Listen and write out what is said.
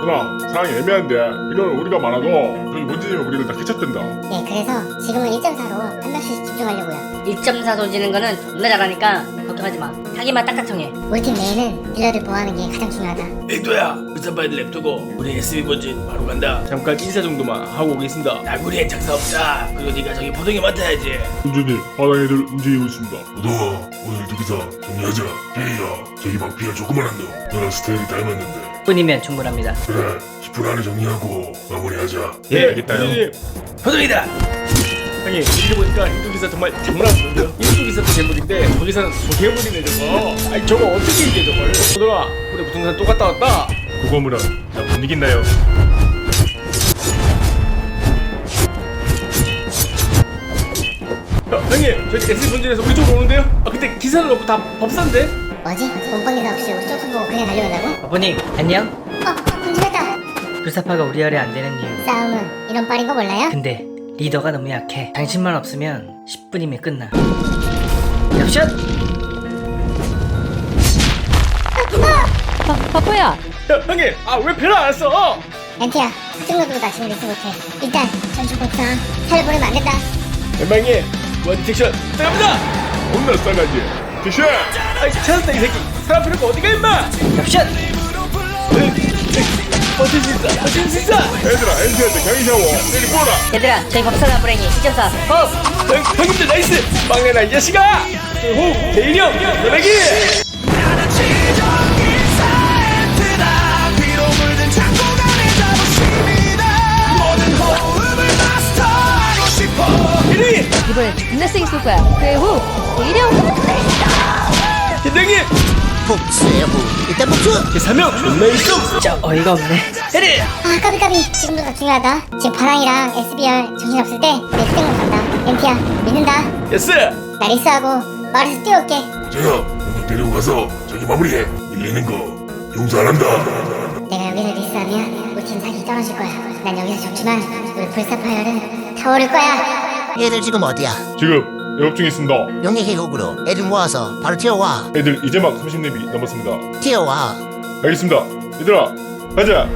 누나 상황이 애매한데 이런 우리가 많아도 저기 원진이면 우리를 다 캐쳤댄다 네, 그래서 지금은 1.4로 한 명씩 집중하려고요. 1.4 쏘지는 거는 존나 잘하니까 걱정하지 마. 타기만 딱딱 정해. 우리 팀 내에는 딜러를 보호하는 게 가장 중요하다. 백도야 불사파이드 랩두고 우리 SB 본진 바로 간다. 잠깐 인사 정도만 하고 오겠습니다. 나구리에 장사 없자 그리고 네가 저기 포동이 맡아야지. 원진이 바닥 애들 움직이고 있습니다. 너가 오늘 두기사 정리하자. 제이야 저기 방피가 조그만한다 너랑 스타일이 닮았는데. 뿐이면 충분합니다. 그래 10분 안에 정리하고 마무리하자. 예 알겠다요. 형님, 포동이다 형님 이렇게 보니까 인두기사 정말 장난 없는데요 인두기사도 괴물인데 저기사는 소괴물이네 저거 아니 저거 어떻게 이겨 저걸 포동아 우리 부동산 또 갔다 왔다 그거물은 나못 이긴다요 야, 형님 저희 SB 본진에서 우리 쪽으로 오는데요? 아 근데 기사는 없고 다 법사인데? 뭐지? 몸빵기사 없이 쇼트 보고 그냥 달려간다고? 아버님 안녕. 어, 어, 군집했다. 불사파가 우리 아래 안 되는 이유. 싸움은 이런 빨인 거 몰라요? 근데 리더가 너무 약해. 당신만 없으면 10분이면 끝나. 얍샷! 바, 바보야 야 형님 아 왜 배를 안 왔어? 엔티야, 특정도 두고 나 지금 리스 못해. 일단 전주부터 살려보내면 안 된다. 엠방님 원 딕션 들어갑니다 겁나 싸가지 대신 아이 찾았다 이 새끼 사람 필요가 어디가 임마 얍샷! 버틸 수 있어 버틸 수 있어 애들아 엔티한테 강의 샤워. 내리 보라. 얘들아 저희 법사다 불행이 2.4 법! 형, 형님들 나이스. 막내나 이 자식아 호 대일이 형 이리. 이번엔 존나 세게 쏠 거야 그의 후 대령 대장님 복수의 후 일단 복수 사명 존나 있어 진짜 어이가 없네. 때리! 아, 까비 까비. 지금부터 중요하다. 지금 바랑이랑 SBR 정신 없을 때내 특정으로 간다. 엔티야, 믿는다. 예스 나 리스하고 마을에서 뛰어올게. 제가 오늘 데리고 가서 저기 마무리해 밀리는 거 용서 안 한다 내가 여기서 리스하면 우리 팀 사기 떨어질 거야. 난 여기서 적지만 우리 불사파열은 타오를 거야. 얘들 지금 어디야 지금 중에 있습니다. 용의 계곡으로 애들 모아서 바로 튀어와. 애들 이제 막 30렙이 넘었습니다. 튀어와. 알겠습니다. 얘들아 가자